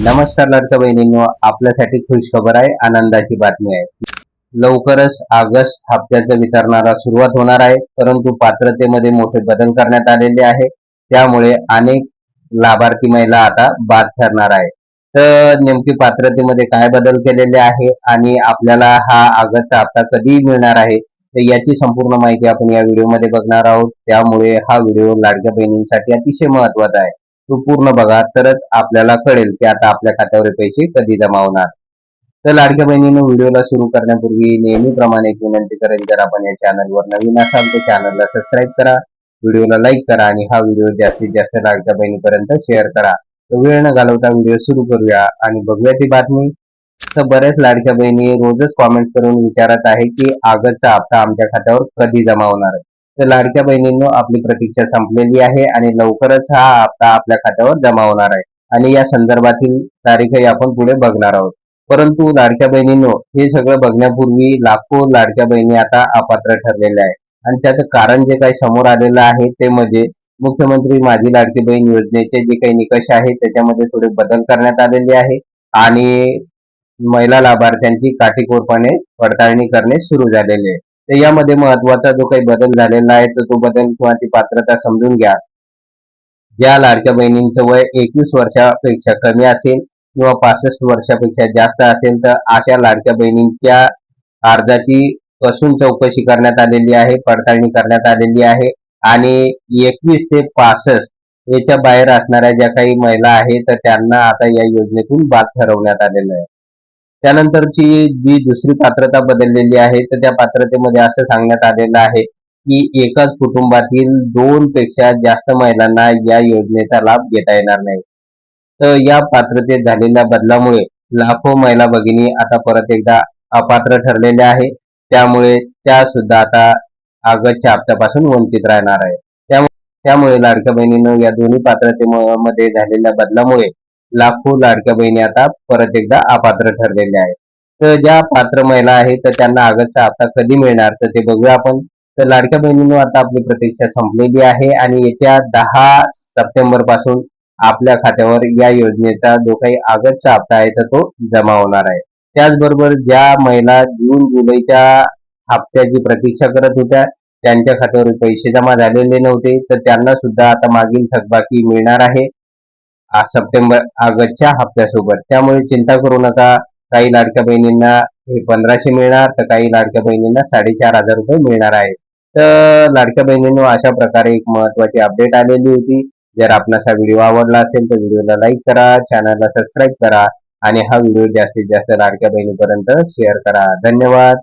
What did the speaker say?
नमस्कार लाडक्या बहिणींनो आपल्यासाठी खुश खबर आहे आनंदाची बातमी आहे. लवकरच ऑगस्ट हप्त्याचं वितरणाला सुरुवात होणार आहे परंतु पात्रतेमध्ये मोठे बदल करण्यात आलेले आहे. त्यामुळे अनेक लाभार्थी महिला आता बाद ठरणार आहे तर नेमकी पात्रतेमध्ये काय बदल केलेले आहे आणि आपल्याला हा ऑगस्टचा हप्ता कधी मिळणार आहे तर याची संपूर्ण माहिती आपण या व्हिडिओमध्ये बघणार आहोत. त्यामुळे हा व्हिडिओ लाडक्या बहिणींसाठी अतिशय महत्त्वाचा आहे. तो पूर्ण बघा तरच आपल्याला कळेल की आता आपल्या खात्यावर पैसे कधी जमा होणार. तर लाडक्या बहिणीनं व्हिडिओला सुरू करण्यापूर्वी नेहमीप्रमाणे एक विनंती करेन जर आपण या चॅनलवर नवीन असाल तर चॅनलला सबस्क्राईब करा व्हिडिओला लाईक करा आणि हा व्हिडिओ जास्तीत जास्त लाडक्या बहिणीपर्यंत शेअर करा. तर वेळ न घालवता व्हिडिओ सुरू करूया आणि बघूया ती बातमी. तर बऱ्याच लाडक्या बहिणी रोजच कॉमेंट्स करून विचारत आहे की आगतचा हप्ता आमच्या खात्यावर कधी जमा होणार आहे? तर लाडक्या बहिणींनो आपली प्रतीक्षा संपलेली आहे आणि लवकरच हा हप्ता आपल्या खात्यावर जमा होणार आहे. आणि या संदर्भातील तारीखही आपण पुढे बघणार आहोत. परंतु लाडक्या बहिणींनो हे सगळं बघण्यापूर्वी लाखो लाडक्या बहिणी आता अपात्र ठरलेल्या आहे आणि त्याचं कारण जे काही समोर आलेलं आहे ते म्हणजे मुख्यमंत्री माझी लाडकी बहीण योजनेचे जे काही निकष आहेत त्याच्यामध्ये थोडे बदल करण्यात आलेले आहे. आणि महिला लाभार्थ्यांची काटेकोरपणे पडताळणी करणे सुरू झालेले आहे. तर यामध्ये महत्त्वाचा जो काही बदल झालेला आहे तर तो बदल किंवा ती पात्रता समजून घ्या. ज्या लाडक्या बहिणींचं वय एकवीस वर्षापेक्षा कमी असेल किंवा पासष्ट वर्षापेक्षा जास्त असेल तर अशा लाडक्या बहिणींच्या अर्जाची कसून चौकशी करण्यात आलेली आहे पडताळणी करण्यात आलेली आहे आणि एकवीस ते पासष्ट याच्या बाहेर असणाऱ्या ज्या काही महिला आहेत तर त्यांना आता या योजनेतून बाद ठरवण्यात आलेलं आहे. त्यानंतरची जी दुसरी पात्रता बदललेली आहे तर त्या पात्रतेमध्ये असं सांगण्यात आलेलं आहे की एकाच कुटुंबातील दोन पेक्षा जास्त महिलांना या योजनेचा लाभ घेता येणार नाही. तर या पात्रतेत झालेल्या बदलामुळे लाखो महिला भगिनी आता परत एकदा अपात्र ठरलेल्या आहे त्यामुळे त्या सुद्धा आता ऑगस्टच्या हप्त्यापासून वंचित राहणार आहे त्यामुळे त्यामुळे लाडक्या बहिणीनं या दोन्ही पात्रतेमध्ये झालेल्या बदलामुळे लाखो लाडक्या बहिणी आता परत एकदा अपात्र ठरलेल्या आहेत. तर ज्या पात्र महिला आहेत तर त्यांना ऑगस्टचा हप्ता कधी मिळणार तर ते बघूया आपण. तर लाडक्या बहिणींनो आता आपली प्रतीक्षा संपलेली आहे आणि येत्या दहा सप्टेंबरपासून आपल्या खात्यावर या योजनेचा जो काही ऑगस्टचा हप्ता आहे तर तो जमा होणार आहे. त्याचबरोबर ज्या महिला जून जुलैच्या हप्त्याची प्रतीक्षा करत होत्या त्यांच्या खात्यावर पैसे जमा झालेले नव्हते तर त्यांना सुद्धा आता मागील थकबाकी मिळणार आहे. सप्टेंबर ऑगस्टच्या हप्त्यासोबत. त्यामुळे चिंता करू नका. काही लाडक्या बहिणींना हे पंधराशे मिळणार तर काही लाडक्या बहिणींना साडेचार हजार रुपये मिळणार आहे. तर लाडक्या बहिणींनो अशा प्रकारे एक महत्वाची अपडेट आलेली होती. जर आपणास हा व्हिडिओ आवडला असेल तर व्हिडिओला लाईक करा चॅनलला सबस्क्राईब करा आणि हा व्हिडिओ जास्तीत जास्त लाडक्या बहिणीपर्यंत शेअर करा. धन्यवाद.